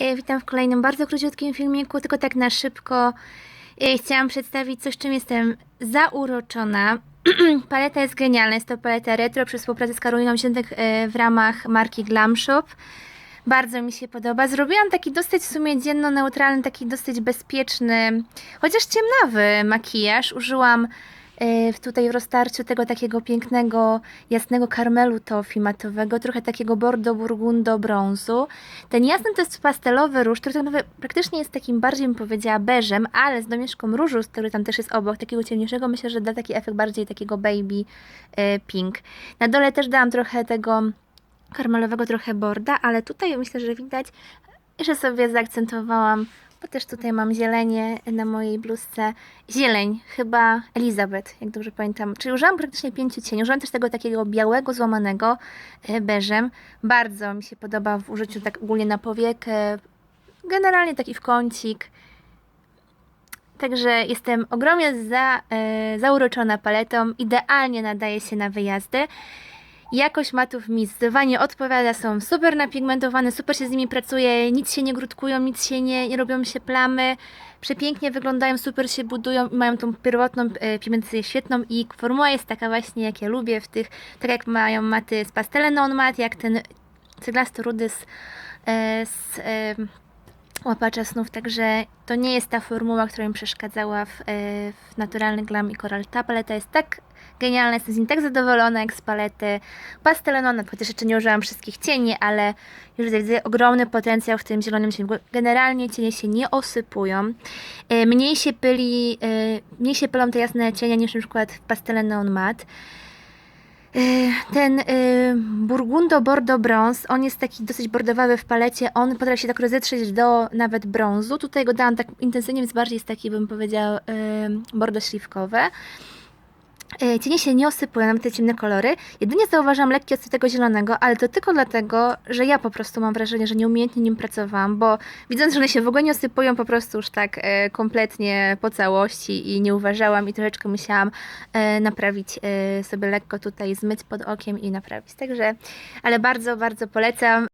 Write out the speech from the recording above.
E, Witam w kolejnym bardzo króciutkim filmiku, tylko tak na szybko. E, Chciałam przedstawić coś, czym jestem zauroczona. paleta jest genialna, jest to paleta retro przy współpracy z Karoliną Siętek e, w ramach marki Glam Shop. Bardzo mi się podoba. Zrobiłam taki dosyć w sumie dzienno-neutralny, taki dosyć bezpieczny, chociaż ciemnawy makijaż. Użyłam tutaj w roztarciu tego takiego pięknego, jasnego karmelu tofi matowego, trochę takiego bordo, burgundo, brązu. Ten jasny to jest pastelowy róż, który tak naprawdę praktycznie jest takim bardziej, bym powiedziała, beżem, ale z domieszką różu, który tam też jest obok, takiego ciemniejszego, myślę, że da taki efekt bardziej takiego baby e, pink. Na dole też dałam trochę tego karmelowego, trochę borda, ale tutaj myślę, że widać, że sobie zaakcentowałam, bo też tutaj mam zielenie na mojej bluzce. Zieleń, chyba Elizabeth, jak dobrze pamiętam. Czyli użyłam praktycznie pięciu cieni. Użyłam też tego takiego białego, złamanego e, beżem. Bardzo mi się podoba w użyciu tak ogólnie na powiekę, generalnie taki w kącik. Także jestem ogromnie za, e, zauroczona paletą. Idealnie nadaje się na wyjazdy. Jakość matów mi zdecydowanie odpowiada, są super napigmentowane, super się z nimi pracuje, nic się nie grudkują, nic się nie, nie robią się plamy, przepięknie wyglądają, super się budują i mają tą pierwotną e, pigmentację świetną i formuła jest taka właśnie, jak ja lubię w tych, tak jak mają maty z pastelem non mat, jak ten ceglasty rudy z, e, z e, łapacza snów, także to nie jest ta formuła, która mi przeszkadzała w, e, w naturalny glam i koral. Ta paleta jest tak genialna, jestem z niej tak zadowolona jak z palety pastelenona, chociaż jeszcze nie użyłam wszystkich cieni, ale już widzę ogromny potencjał w tym zielonym cieniu. Generalnie cienie się nie osypują. E, Mniej się pyli, e, mniej się pylą te jasne cienie niż na przykład w pastele neon mat. E, Ten y, Burgundo Bordo Brąz, on jest taki dosyć bordowawy w palecie, on potrafi się tak rozetrzeć do nawet brązu. Tutaj go dałam tak intensywnie, więc bardziej jest taki, bym powiedział, y, bordo śliwkowe. E, Cienie się nie osypują, nawet te ciemne kolory. Jedynie zauważam lekki odsyp tego zielonego, ale to tylko dlatego, że ja po prostu mam wrażenie, że nieumiejętnie nim pracowałam, bo widząc, że one się w ogóle nie osypują po prostu już tak e, kompletnie po całości i nie uważałam i troszeczkę musiałam e, naprawić e, sobie lekko tutaj, zmyć pod okiem i naprawić. Także, ale bardzo, bardzo polecam.